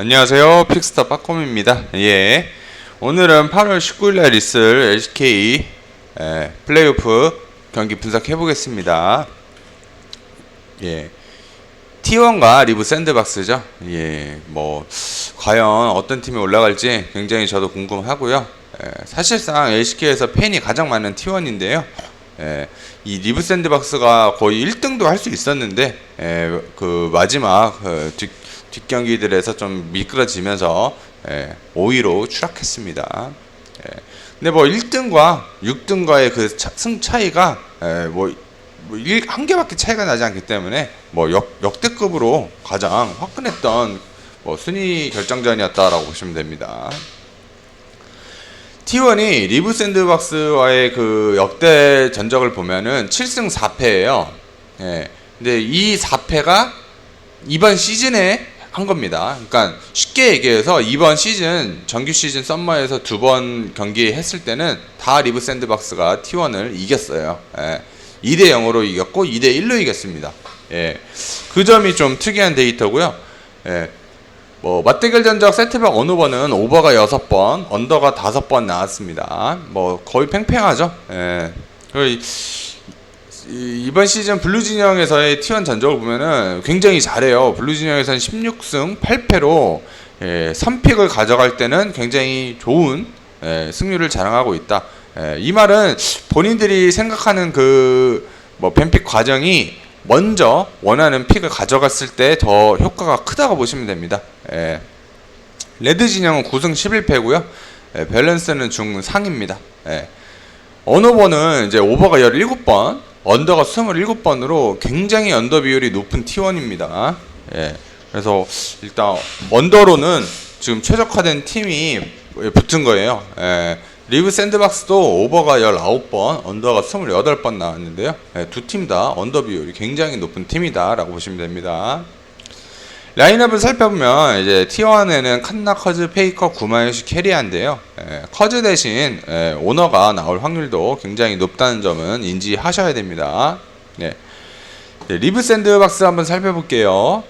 안녕하세요. 픽스타 빠콤입니다. 예. 오늘은 8월 19일 날 있을 LCK 예, 플레이오프 경기 분석해 보겠습니다. 예. T1과 리브 샌드박스죠. 예. 뭐 과연 어떤 팀이 올라갈지 굉장히 저도 궁금하고요. 예, 사실상 LCK에서 팬이 가장 많은 T1인데요. 예, 이 리브 샌드박스가 거의 1등도 할 수 있었는데 예, 그 마지막 그 뒷, 뒷경기들에서 좀 미끄러지면서 예, 5위로 추락했습니다. 예, 근데 뭐 1등과 6등과의 그 승 차이가 예, 뭐, 뭐 일- 한 개밖에 차이가 나지 않기 때문에 뭐 역, 역대급으로 가장 화끈했던 뭐 순위 결정전이었다라고 보시면 됩니다. T1이 리브 샌드박스와의 그 역대 전적을 보면은 7승 4패예요. 예. 근데 이 4패가 이번 시즌에 한 겁니다. 그러니까 쉽게 얘기해서 이번 시즌 정규 시즌 썸머에서 두 번 경기 했을 때는 다 리브 샌드박스가 T1을 이겼어요. 예. 2대 0으로 이겼고 2대 1로 이겼습니다. 예. 그 점이 좀 특이한 데이터고요. 예. 뭐 맞대결 전적 세트백 어느 번은 오버가 6번, 언더가 5번 나왔습니다. 뭐 거의 팽팽하죠. 예. 이번 시즌 블루 진영에서의 T1 전적을 보면은 굉장히 잘해요. 블루 진영에서는 16승 8패로 예, 3픽을 가져갈 때는 굉장히 좋은 예, 승률을 자랑하고 있다. 예, 이 말은 본인들이 생각하는 그 뭐 뱀픽 과정이 먼저 원하는 픽을 가져갔을 때 더 효과가 크다고 보시면 됩니다. 예. 레드 진영은 9승 11패고요. 예, 밸런스는 중상입니다. 예. 언어번은 이제 오버가 17번, 언더가 27번으로 굉장히 언더 비율이 높은 T1입니다. 예. 그래서 일단 언더로는 지금 최적화된 팀이 붙은 거예요. 예. 리브 샌드박스도 오버가 19번, 언더가 28번 나왔는데요. 예, 두팀 다 언더 비율이 굉장히 높은 팀이다라고 보시면 됩니다. 라인업을 살펴보면 이제 T1에는 칸나, 커즈, 페이커, 구마요시, 캐리아인데요. 예, 커즈 대신 예, 오너가 나올 확률도 굉장히 높다는 점은 인지하셔야 됩니다. 네. 네, 리브 샌드박스 한번 살펴볼게요.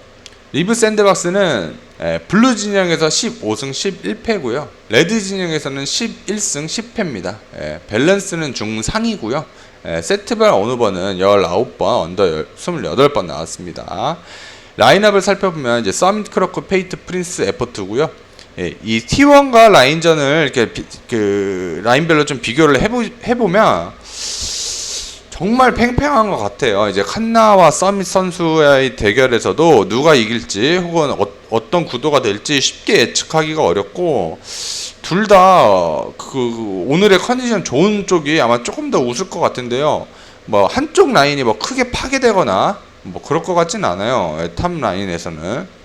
리브 샌드박스는 예, 블루 진영에서 15승 11패고요. 레드 진영에서는 11승 10패입니다. 예, 밸런스는 중상이고요. 예, 세트별 어느 번은 19번, 언더 28번 나왔습니다. 라인업을 살펴보면 이제 서밋 크로크 페이트 프린스 에포트고요. 예, 이 T1과 라인전을 이렇게 비- 그 라인별로 좀 비교를 해보, 해보면 정말 팽팽한 것 같아요. 이제 칸나와 서밋 선수의 대결에서도 누가 이길지 혹은 어, 떤 구도가 될지 쉽게 예측하기가 어렵고 둘 다 그 오늘의 컨디션 좋은 쪽이 아마 조금 더 웃을 것 같은데요. 뭐 한쪽 라인이 뭐 크게 파괴되거나 뭐 그럴 것 같진 않아요. 예, 탑 라인에서는.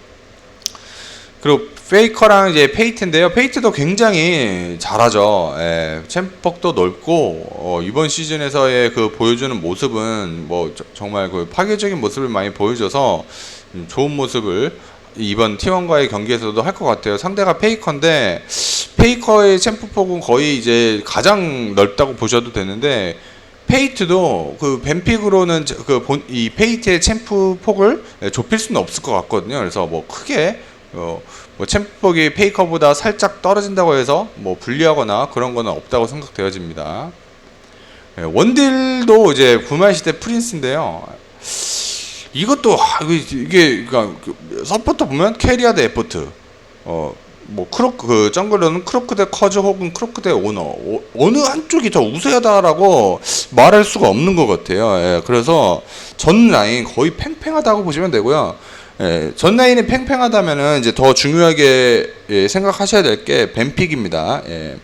그리고 페이커랑 이제 페이트인데요. 페이트도 굉장히 잘하죠. 예, 챔폭도 넓고 어, 이번 시즌에서의 그 보여주는 모습은 뭐 저- 정말 그 파괴적인 모습을 많이 보여줘서 음, 좋은 모습을 이번 T1과의 경기에서도 할 것 같아요. 상대가 페이커인데 페이커의 챔프폭은 거의 이제 가장 넓다고 보셔도 되는데 페이트도 그 뱀픽으로는 그이 페이트의 챔프 폭을 좁힐 수는 없을 것 같거든요. 그래서 뭐 크게 어, 뭐 챔프폭이 페이커보다 살짝 떨어진다고 해서 뭐 불리하거나 그런 거는 없다고 생각되어집니다. 예, 원딜도 이제 구말 시대 프린스인데요. 이것도 아, 이게- 그러니까 그 서포터 보면 캐리아 대 에포트 어 뭐 크로크 그 정글러는 크로크 대 커즈 혹은 크로크 대 오너 오- 어느 한쪽이 더 우세하다라고 말할 수가 없는 것 같아요. 예, 그래서 전 라인 거의 팽팽하다고 보시면 되고요. 예, 전 라인이 팽팽하다면은 이제 더 중요하게 예, 생각하셔야 될 게 뱀픽입니다. 예.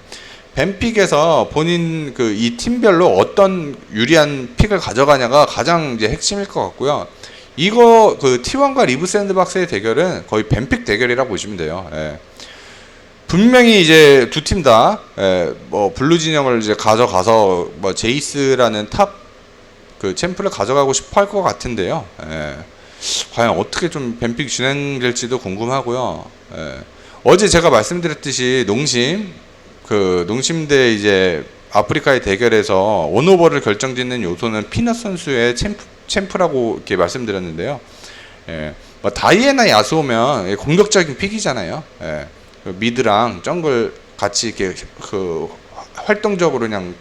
뱀픽에서 본인 그 이 팀별로 어떤 유리한 픽을 가져가냐가 가장 이제 핵심일 것 같고요. 이거 그 T1과 리브 샌드박스의 대결은 거의 뱀픽 대결이라고 보시면 돼요. 예. 분명히 이제 두 팀 다 뭐 블루 진영을 이제 가져가서 뭐 제이스라는 탑 그 챔프를 가져가고 싶어 할 것 같은데요. 예. 과연 어떻게 좀 뱀픽 진행될지도 궁금하고요. 예. 어제 제가 말씀드렸듯이 농심 그 농심대 이제 아프리카의 대결에서 온오버를 결정짓는 요소는 피넛 선수의 챔프, 챔프라고 이렇게 말씀드렸는데요. 예. 뭐 다이애나 야수오면 예, 공격적인 픽이잖아요. 예. 그 미드랑 정글 같이 이렇게 그 활동적으로 그냥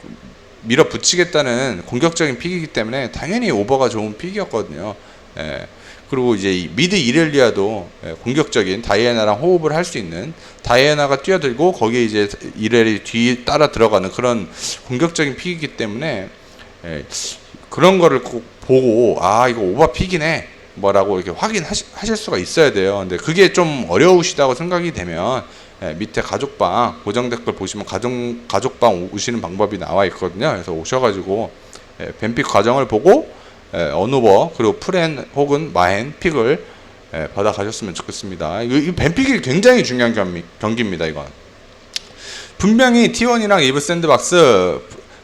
밀어붙이겠다는 공격적인 픽이기 때문에 당연히 오버가 좋은 픽이었거든요. 예. 그리고 이제 이 미드 이렐리아도 예, 공격적인 다이애나랑 호흡을 할 수 있는 다이애나가 뛰어들고 거기에 이제 이렐이 뒤 따라 들어가는 그런 공격적인 픽이기 때문에 예, 그런 거를 꼭 보고 아 이거 오버 픽이네 뭐라고 이렇게 확인하실 수가 있어야 돼요. 근데 그게 좀 어려우시다고 생각이 되면 예, 밑에 가족방 고정 댓글 보시면 가정 가족방 오시는 방법이 나와 있거든요. 그래서 오셔가지고 예, 뱀픽 과정을 보고 예, 어누버 그리고 프렌 혹은 마헨 픽을 예, 받아 가셨으면 좋겠습니다. 이, 이 뱀픽이 굉장히 중요한 경기, 경기 입니다. 이건 분명히 T1이랑 이브 샌드박스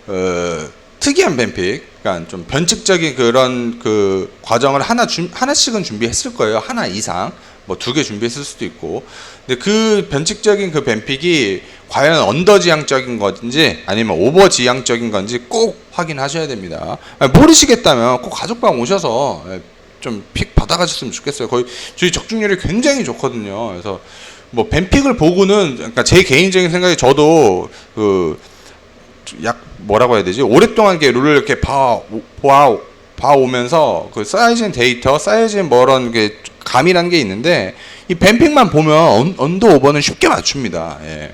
어, 특이한 뱀픽, 그러니까 좀 변칙적인 그런 그 과정을 하나 준 하나씩은 준비했을 거예요. 하나 이상, 뭐 두 개 준비했을 수도 있고. 근데 그 변칙적인 그 뱀픽이 과연 언더 지향적인 건지 아니면 오버 지향적인 건지 꼭 확인하셔야 됩니다. 아니, 모르시겠다면 꼭 가족방 오셔서 예, 좀픽 받아가셨으면 좋겠어요. 거의 저희 적중률이 굉장히 좋거든요. 그래서 뭐 뱀픽을 보고는 그러니까 제 개인적인 생각에 저도 그 약 뭐라고 해야 되지 오랫동안 이렇게 룰을 이렇게 봐 보아 봐오면서 그 쌓여진 데이터 쌓여진 뭐 그런 게 감이라는 게 있는데 이 뱀픽만 보면 언, 언더 오버는 쉽게 맞춥니다. 예.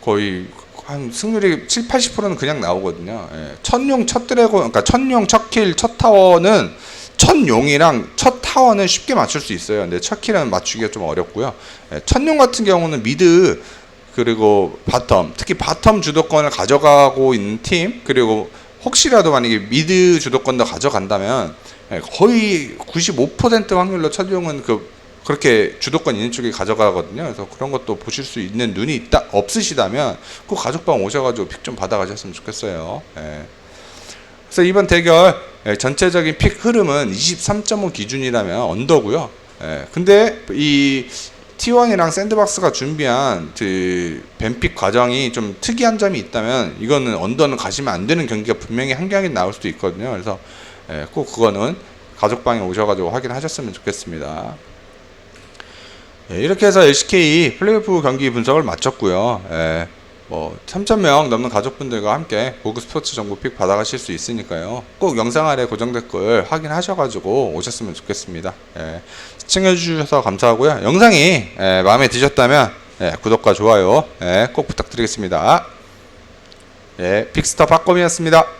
거의 한 승률이 7, 80%는 그냥 나오거든요. 예. 첫용 첫 드래곤 그러니까 첫용 첫킬 첫 타워는 첫 용이랑 첫 타워는 쉽게 맞출 수 있어요. 근데 첫 킬은 맞추기가 좀 어렵고요. 예. 첫용 같은 경우는 미드 그리고 바텀 특히 바텀 주도권을 가져가고 있는 팀 그리고 혹시라도 만약에 미드 주도권도 가져간다면 예, 거의 95% 확률로 첫용은 그 그렇게 주도권 있는 쪽이 가져가거든요. 그래서 그런 것도 보실 수 있는 눈이 있다 없으시다면 꼭 가족방 오셔가지고 픽 좀 받아가셨으면 좋겠어요. 예. 그래서 이번 대결 예, 전체적인 픽 흐름은 23.5 기준이라면 언더고요. 예, 근데 이 T1이랑 샌드박스가 준비한 그 뱀픽 과정이 좀 특이한 점이 있다면 이거는 언더는 가시면 안 되는 경기가 분명히 한 경기 나올 수도 있거든요. 그래서 예, 꼭 그거는 가족방에 오셔가지고 확인하셨으면 좋겠습니다. 예, 이렇게 해서 LCK 플레이오프 경기 분석을 마쳤고요. 예, 뭐 3,000명 넘는 가족분들과 함께 고급 스포츠 정보 픽 받아가실 수 있으니까요. 꼭 영상 아래 고정 댓글 확인하셔가지고 오셨으면 좋겠습니다. 예, 시청해주셔서 감사하고요. 영상이 예, 마음에 드셨다면 예, 구독과 좋아요 예, 꼭 부탁드리겠습니다. 예, 픽스터 박검이었습니다.